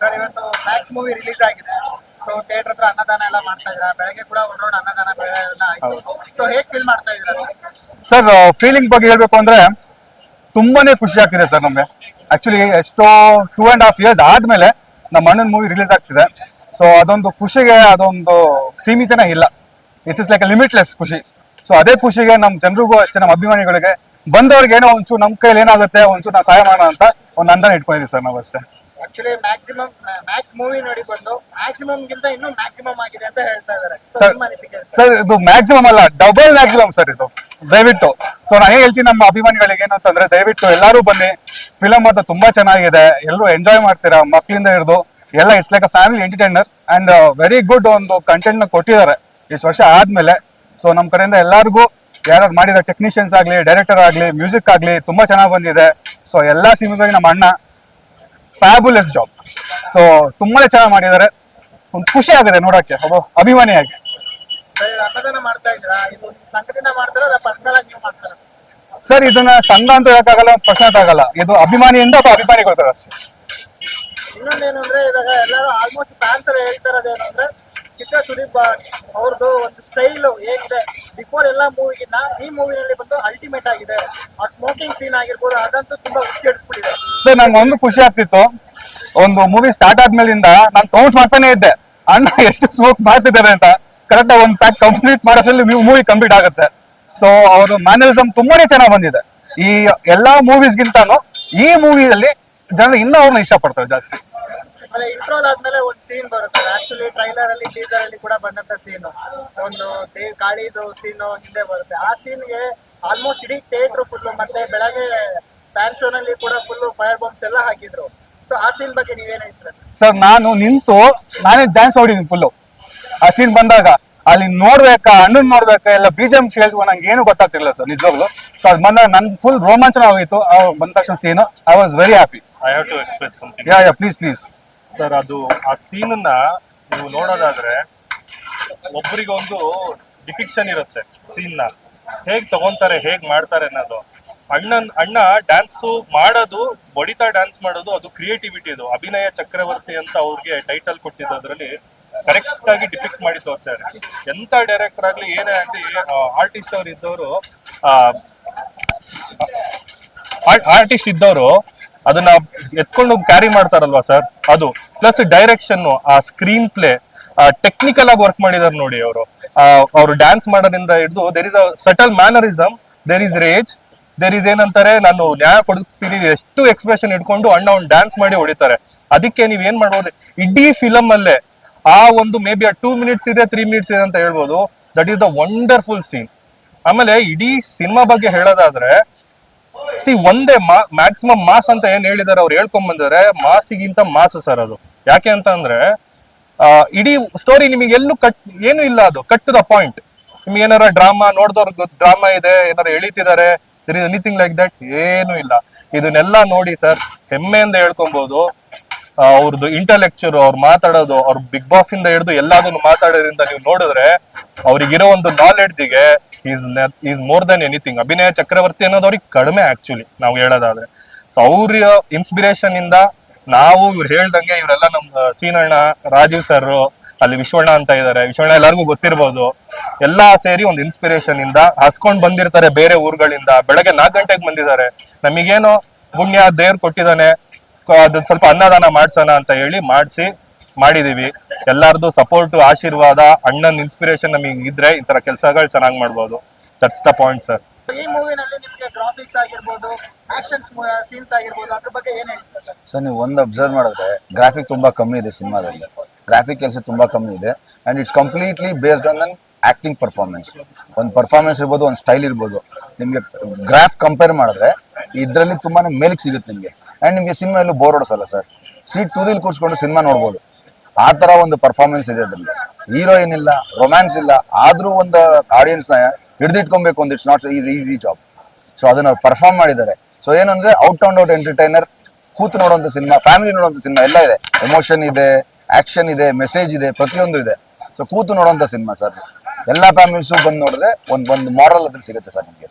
Sir ಇವತ್ತು Max movie release ಆಗಿದೆ. So theatre ಹತ್ರ ಅನ್ನದಾನ ಎಲ್ಲ ಮಾಡ್ತಾ ಇದ್ರ ಬೆಳಗ್ಗೆ ಕೂಡ ಒಂದ್ ರೌಂಡ್ ಅನ್ನದಾನ ಎಲ್ಲ ಆಯ್ತು. ಸೊ ಹೇಗ್ ಫೀಲ್ ಮಾಡ್ತಾ ಇದ್ರ ಸರ್? ಫೀಲಿಂಗ್ ಬಗ್ಗೆ ಹೇಳ್ಬೇಕು ಅಂದ್ರೆ ತುಂಬಾನೇ ಖುಷಿ ಆಗ್ತಿದೆ ಸರ್ ನಮ್ಗೆ. ಆಕ್ಚುಲಿ ಎಷ್ಟೋ ಟೂ ಅಂಡ್ ಹಾಫ್ ಇಯರ್ಸ್ ಆದ್ಮೇಲೆ ನಮ್ಮ ಅಣ್ಣನ ಮೂವಿ ರಿಲೀಸ್ ಆಗ್ತಿದೆ. ಸೊ ಅದೊಂದು ಖುಷಿಗೆ ಅದೊಂದು ಸೀಮಿತನೇ ಇಲ್ಲ. ಇಟ್ ಇಸ್ ಲೈಕ್ ಲಿಮಿಟ್ಲೆಸ್ ಖುಷಿ. ಸೊ ಅದೇ ಖುಷಿಗೆ ನಮ್ಮ ಜನರಿಗೂ ಅಷ್ಟೇ ನಮ್ಮ ಅಭಿಮಾನಿಗಳಿಗೆ ಬಂದವ್ರಿಗೆ ಏನೋ ಒಂಚೂರು ನಮ್ಮ ಕೈಲಿ ಏನಾಗುತ್ತೆ ಒಂಚೂರು ನಾವು ಸಹಾಯ ಮಾಡೋಣ ಅಂತ ಒಂದು ಅಂದಾನ ಇಟ್ಕೊಂಡಿದ್ದೀವಿ ಸರ್ ನಾವು ಅಷ್ಟೇ ಆಕ್ಚುಲಿ ಮ್ಯಾಕ್ಸಿಮಮ್ ಮ್ಯಾಕ್ಸ್ ಮೂವಿ ನೋಡಿ ಬಂದು ಮ್ಯಾಕ್ಸಿಮಮ್ ಗಿಂತ ಇನ್ನೂ ಮ್ಯಾಕ್ಸಿಮಮ್ ಆಗಿದೆ ಅಂತ ಹೇಳ್ತಾ ಇದ್ದಾರೆ. ಸರ್ ಇದು ಮ್ಯಾಕ್ಸಿಮಮ್ ಅಲ್ಲ ಡಬಲ್ ಮ್ಯಾಕ್ಸಿಮಮ್ ಸರ್ ಇದು. ದಯವಿಟ್ಟು. ಸೊ ನಾ ಏನ್ ಹೇಳ್ತೀನಿ ನಮ್ಮ ಅಭಿಮಾನಿಗಳಿಗೆ ಏನು ಅಂತಂದ್ರೆ ದಯವಿಟ್ಟು ಎಲ್ಲರೂ ಬನ್ನಿ. ಫಿಲಮ್ ಅಂತ ತುಂಬಾ ಚೆನ್ನಾಗಿದೆ. ಎಲ್ಲರೂ ಎಂಜಾಯ್ ಮಾಡ್ತೀರಾ ಮಕ್ಕಳಿಂದ ಹಿಡಿದು. ಎಲ್ಲ it's like a family entertainer and very good ಒಂದು ಕಂಟೆಂಟ್ನ ಕೊಟ್ಟಿದ್ದಾರೆ ಇಷ್ಟು ವರ್ಷ ಆದ್ಮೇಲೆ. ಸೊ ನಮ್ಮ ಕಡೆಯಿಂದ ಎಲ್ಲರಿಗೂ ಯಾರು ಮಾಡಿದ ಟೆಕ್ನಿಷಿಯನ್ಸ್ ಆಗ್ಲಿ ಡೈರೆಕ್ಟರ್ ಆಗ್ಲಿ ಮ್ಯೂಸಿಕ್ ಆಗ್ಲಿ ತುಂಬಾ ಚೆನ್ನಾಗಿ ಬಂದಿದೆ. ಸೊ ಎಲ್ಲಾ ಸಿನಿಮಾಗಳಿಗೆ ನಮ್ಮ ಅಣ್ಣ ಫ್ಯಾಬುಲಸ್ ಜಾಬ್ ಸೊ ತುಂಬಾನೇ ಚೆನ್ನಾಗಿ ಮಾಡಿದ್ದಾರೆ. ಒಂದು ಖುಷಿ ಆಗಿದೆ ನೋಡಕ್ಕೆ. ಒಬ್ಬ ಅಭಿಮಾನಿಯಾಗಿ. ಸರ್, ಇದನ್ನ ಸಂಘ ಅಂತ ಹೇಳಕ್ಕಾಗಲ್ಲ ಪ್ರಶ್ನೆ ಆಗಲ್ಲ ಇದು ಅಭಿಮಾನಿಯಿಂದ ಒಬ್ಬ ಅಭಿಮಾನಿಗಳು ಅಷ್ಟೇ? ಇನ್ನೊಂದೇನು ಎಲ್ಲರೂ ಆಲ್ಮೋಸ್ಟ್ ಸುದೀಪ್ ಅವ್ರದ್ದು ಒಂದು ಎಲ್ಲ ಈ ಮೂವಿನಲ್ಲಿ ಬಂದು ಅಲ್ಟಿಮೇಟ್ ಆಗಿದೆ. ಆ ಸ್ಮೋಕಿಂಗ್ ಸೀನ್ ಆಗಿರ್ಬೋದು ಅದಂತೂ ಸರ್ ನಂಗೆ ಒಂದು ಖುಷಿ ಆಗ್ತಿತ್ತು. ಒಂದು ಮೂವಿ ಸ್ಟಾರ್ಟ್ ಆದ್ಮೇಲಿಂದ ನಾನು ಕೌಂಟ್ ಮಾಡ್ತಾನೆ ಇದ್ದೆ. ಅಣ್ಣ, ಎಷ್ಟು ಸ್ಮೋಕ್ ಮಾಡ್ತಿದ್ದಾರೆ ಅಂತ. ಕರೆಕ್ಟ್ ಒಂದು ಪ್ಯಾಕ್ ಕಂಪ್ಲೀಟ್ ಮಾಡೋಷ್ಟರಲ್ಲಿ ಮೂವಿ ಕಂಪ್ಲೀಟ್ ಆಗುತ್ತೆ. ಸೊ ಅವರು ಮ್ಯಾನರಿಸಮ್ ತುಂಬಾನೇ ಚೆನ್ನಾಗಿ ಬಂದಿದೆ. ಈ ಎಲ್ಲಾ ಮೂವೀಸ್ ಗಿಂತಾನು ಈ ಮೂವಿಯಲ್ಲಿ ಜನ ಇನ್ನೂ ಅವ್ರನ್ನ ಇಷ್ಟಪಡ್ತಾರೆ ಜಾಸ್ತಿ. ಇಂಟ್ರೋಲ್ ಆದ್ಮೇಲೆ ಒಂದು ಸೀನ್ ಬರುತ್ತೆ. ಆಕ್ಚುಲಿ ಟ್ರೈಲರ್ ಅಲ್ಲಿ ಕೂಡ ಬಂದಂತ ಸೀನ್ ಒಂದು ಸೀನ್ ಹಿಂದೆ ಬರುತ್ತೆ. ಆ ಸೀನ್ಗೆ ಆಲ್ಮೋಸ್ಟ್ ಇಡೀ ಥಿಯೇಟರ್ ಫುಲ್ ಮತ್ತೆ ಬೆಳಗ್ಗೆ ಫ್ಯಾನ್ ಶೋ ನಲ್ಲಿ ಕೂಡ ಫುಲ್ ಫೈರ್ ಬಾಂಬ್ಸ್ ಎಲ್ಲ ಹಾಕಿದ್ರು. ಸೊ ಆ ಸೀನ್ ಬಗ್ಗೆ ನೀವೇನ್ ಹೇಳ್ತೀರಾ ಸರ್? ಸರ್ ನಾನು ನಿಂತು ನಾನೇ ಡ್ಯಾನ್ಸ್ ಹೊಡಿದೀನಿ ಫುಲ್ಲು ಆ ಸೀನ್ ಬಂದಾಗ ಅಲ್ಲಿ ನೋಡ್ಬೇಕಾ ಅಣ್ಣನ್ ನೋಡ್ಬೇಕಾ ಎಲ್ಲ ಬಿಜೆಎಂ ಕೇಳ್ತು ನಂಗೆ ಏನು ಗೊತ್ತಾಗ್ತಿರ್ಲಿಲ್ಲ ಸರ್ ನಿಜವಾಗ್ಲು. ಸೊ ಅದು ಬಂದಾಗ ನನ್ ಫುಲ್ ರೋಮಾಂಚನ ಆಗೋಯ್ತು ಆ ಬಂದ ತಕ್ಷಣ scene I was very happy I have to express something yeah yeah please please sir ಅದು ಆ ಸೀನ್ ನೀವು ನೋಡೋದಾದ್ರೆ ಒಬ್ಬರಿಗೊಂದು ಡಿಪಿಕ್ಷನ್ ಇರುತ್ತೆ ಸೀನ್ನ. ಹೇಗ್ ತಗೊಂತಾರೆ ಹೇಗ್ ಮಾಡ್ತಾರೆ ಅನ್ನೋದು. ಅಣ್ಣನ್, ಅಣ್ಣ ಡ್ಯಾನ್ಸ್ ಮಾಡೋದು, ಬಡಿತಾ ಡ್ಯಾನ್ಸ್ ಮಾಡೋದು, ಅದು ಕ್ರಿಯೇಟಿವಿಟಿ ಅದು ಅಭಿನಯ ಚಕ್ರವರ್ತಿ ಅಂತ ಅವ್ರಿಗೆ ಟೈಟಲ್ ಕೊಟ್ಟಿದ್ದು ಅದರಲ್ಲಿ ಕರೆಕ್ಟ್ ಆಗಿ ಡಿಪಿಕ್ಟ್ ಮಾಡಿ ತೋರಿಸ್ತಾರೆ ಎಂತ ಡೈರೆಕ್ಟರ್ ಆಗ್ಲಿ, ಏನೇ ಆಗ್ಲಿ ಆರ್ಟಿಸ್ಟ್ ಅವ್ರು ಇದ್ದವರು ಆರ್ಟಿಸ್ಟ್ ಇದ್ದವರು ಅದನ್ನ ಎತ್ಕೊಂಡು ಕ್ಯಾರಿ ಮಾಡ್ತಾರಲ್ವಾ ಸರ್ ಅದು. ಪ್ಲಸ್ ಡೈರೆಕ್ಷನ್ ಆ ಸ್ಕ್ರೀನ್ ಪ್ಲೇ ಟೆಕ್ನಿಕಲ್ ಆಗಿ ವರ್ಕ್ ಮಾಡಿದಾರೆ ನೋಡಿ ಅವರು. ಅವರು ಡ್ಯಾನ್ಸ್ ಮಾಡೋದ್ರಿಂದ ಹಿಡಿದು there is a subtle mannerism there is rage there is ಏನಂತಾರೆ, ನಾನು ನ್ಯಾಯ ಕೊಡ್ತೀನಿ ಎಷ್ಟು ಎಕ್ಸ್ಪ್ರೆಷನ್ ಇಟ್ಕೊಂಡು ಅಣ್ಣ ಅವ್ನು ಡ್ಯಾನ್ಸ್ ಮಾಡಿ ಹೊಡಿತಾರೆ. ಅದಕ್ಕೆ ನೀವ್ ಏನ್ ಮಾಡ್ಬೋದು? ಇಡೀ ಫಿಲಮ್ ಅಲ್ಲೇ ಆ ಒಂದು ಮೇ ಬಿ ಆ ಟೂ ಮಿನಿಟ್ಸ್ ಇದೆ ತ್ರೀ ಮಿನಿಟ್ಸ್ ಇದೆ ಅಂತ ಹೇಳ್ಬೋದು. That is the wonderful scene ಆಮೇಲೆ ಇಡೀ ಸಿನಿಮಾ ಬಗ್ಗೆ ಹೇಳೋದಾದ್ರೆ ಸಿ ಒಂದೇ ಮ್ಯಾಕ್ಸಿಮಮ್ ಮಾಸ್ ಅಂತ ಏನ್ ಹೇಳಿದಾರೆ, ಅವ್ರು ಹೇಳ್ಕೊಂಡ್ ಮಾಸಿಗಿಂತ ಮಾಸ್ ಸರ್ ಅದು. ಯಾಕೆ ಅಂತ ಅಂದ್ರೆ ಇಡೀ ಸ್ಟೋರಿ ನಿಮಗೆ ಎಲ್ಲೂ ಕಟ್ ಏನು ಇಲ್ಲ ಅದು. ಕಟ್ ದ ಪಾಯಿಂಟ್ ನಿಮ್ಗೆ ಏನಾರ ಡ್ರಾಮಾ ನೋಡಿದವ್ರ ಡ್ರಾಮಾ ಇದೆ, ಏನಾರ ಎಳಿತಿದ್ದಾರೆ there is anything like that ಏನು ಇಲ್ಲ. ಇದನ್ನೆಲ್ಲ ನೋಡಿ ಸರ್, ಹೆಮ್ಮೆಯಿಂದ ಹೇಳ್ಕೊಬಹುದು ಅವ್ರದ್ದು ಇಂಟಲೆಕ್ಚರ್ ಅವ್ರು ಮಾತಾಡೋದು, ಅವ್ರ ಬಿಗ್ ಬಾಸ್ ಇಂದ ಹಿಡಿದು ಎಲ್ಲದನ್ನು ಮಾತಾಡೋದ್ರಿಂದ ನೀವು ನೋಡಿದ್ರೆ, ಅವ್ರಿಗಿರೋ ಒಂದು ನಾಲೆಡ್ಜ್ಗೆ is is more than anything Abhinaya Chakravarthy ಅನ್ನೋದು ಅವ್ರಿಗೆ ಕಡಿಮೆ ಆಕ್ಚುಲಿ ನಾವು ಹೇಳೋದಾದ್ರೆ. ಸೊ ಅವ್ರ ಇನ್ಸ್ಪಿರೇಷನ್ ಇಂದ ನಾವು ಇವ್ರು ಹೇಳ್ದಂಗೆ ಇವರೆಲ್ಲ ನಮ್ ಸೀನಣ್ಣ ರಾಜೀವ್ ಸರ್ ಅಲ್ಲಿ ವಿಶ್ವಣ್ಣ ಅಂತ ಇದ್ದಾರೆ ವಿಶ್ವಣ್ಣ ಎಲ್ಲರಿಗೂ ಗೊತ್ತಿರ್ಬೋದು. ಎಲ್ಲಾ ಸೇರಿ ಒಂದು ಇನ್ಸ್ಪಿರೇಷನ್ ಇಂದ ಹಸ್ಕೊಂಡ್ ಬಂದಿರ್ತಾರೆ ಬೇರೆ ಊರುಗಳಿಂದ. ಬೆಳಗ್ಗೆ ನಾಲ್ಕು ಗಂಟೆಗೆ ಬಂದಿದ್ದಾರೆ. ನಮಗೇನೋ ಪುಣ್ಯ ದೇವ್ರು ಕೊಟ್ಟಿದ್ದಾನೆ. ಅದನ್ನ ಸ್ವಲ್ಪ ಅನ್ನದಾನ ಮಾಡ್ಸೋಣ ಅಂತ ಹೇಳಿ ಮಾಡಿಸಿ ಮಾಡಿದೀವಿ. ಎಲ್ಲಾರ್ದು ಸಪೋರ್ಟ್ ಆಶೀರ್ವಾದ ಅಣ್ಣನ್ ಇನ್ಸ್ಪಿರೇಷನ್ ನಮಗೆ ಇದ್ರೆ ಈ ತರ ಕೆಲಸಗಳು ಚೆನ್ನಾಗಿ ಮಾಡ್ಬೋದು. ದಟ್ಸ್ ದ ಪಾಯಿಂಟ್ ಸರ್ ಈ ಮೂವಿನಲ್ಲಿ ನಿಮಗೆ ಗ್ರಾಫಿಕ್ಸ್ ಆಗಿರ್ಬೋದು ಆಕ್ಷನ್ ಸೀನ್ಸ್ ಆಗಿರ್ಬೋದು ಅದ್ರ ಬಗ್ಗೆ ಏನ್ ಹೇಳ್ತೀರಾ ಸರ್ ನೀವು ಒಂದು ಅಬ್ಸರ್ವ್ ಮಾಡಿದ್ರೆ ಗ್ರಾಫಿಕ್ ತುಂಬಾ ಕಮ್ಮಿ ಇದೆ ಸಿನಿಮಾದಲ್ಲಿ. ಗ್ರಾಫಿಕ್ ಕೆಲಸ ತುಂಬಾ ಕಮ್ಮಿ ಇದೆ. And it's completely based on an acting performance ಒಂದು ಪರ್ಫಾರ್ಮೆನ್ಸ್ ಇರ್ಬೋದು, ಒಂದು ಸ್ಟೈಲ್ ಇರ್ಬೋದು. ನಿಮಗೆ ಗ್ರಾಫ್ ಕಂಪೇರ್ ಮಾಡಿದ್ರೆ ಇದರಲ್ಲಿ ತುಂಬಾ ಮೇಲಿಗೆ ಸಿಗುತ್ತೆ ನಿಮಗೆ. ಆ್ಯಂಡ್ ನಿಮಗೆ ಸಿನಿಮಾ ಎಲ್ಲೂ ಬೋರ್ ಹೊಡಿಸಲ್ಲ ಸರ್ ಸೀಟ್ ತುದಿಲಿ ಕೂರಿಸ್ಕೊಂಡು ಸಿನಿಮಾ ನೋಡ್ಬೋದು. ಆ ಥರ ಒಂದು ಪರ್ಫಾರ್ಮೆನ್ಸ್ ಇದೆ ಅದ್ರಲ್ಲಿ. ಹೀರೋಯಿನ್ ಇಲ್ಲ ರೊಮ್ಯಾನ್ಸ್ ಇಲ್ಲ, ಆದರೂ ಒಂದು ಆಡಿಯನ್ಸ್ನ ಹಿಡಿದಿಟ್ಕೊಬೇಕು ಒಂದು it's not is easy job so ಅದನ್ನು ಪರ್ಫಾರ್ಮ್ ಮಾಡಿದ್ದಾರೆ. ಸೊ ಏನಂದ್ರೆ ಔಟ್ ಆ್ಯಂಡ್ ಔಟ್ ಎಂಟರ್ಟೈನರ್ ಕೂತು ನೋಡೋಂಥ ಸಿನಿಮಾ ಫ್ಯಾಮಿಲಿ ನೋಡೋಂಥ ಸಿನಿಮಾ ಎಲ್ಲ ಇದೆ. ಎಮೋಷನ್ ಇದೆ ಆಕ್ಷನ್ ಇದೆ ಮೆಸೇಜ್ ಇದೆ, ಪ್ರತಿಯೊಂದು ಇದೆ. ಸೊ ಕೂತು ನೋಡುವಂತ ಸಿನಿಮಾ ಸರ್ ಎಲ್ಲಾ ಫ್ಯಾಮಿಲೀಸು ಬಂದು ನೋಡಿದ್ರೆ ಒಂದು ಒಂದು ಮಾರಲ್ ಅದ್ರ ಸಿಗುತ್ತೆ ಸರ್ ನಿಮಗೆ.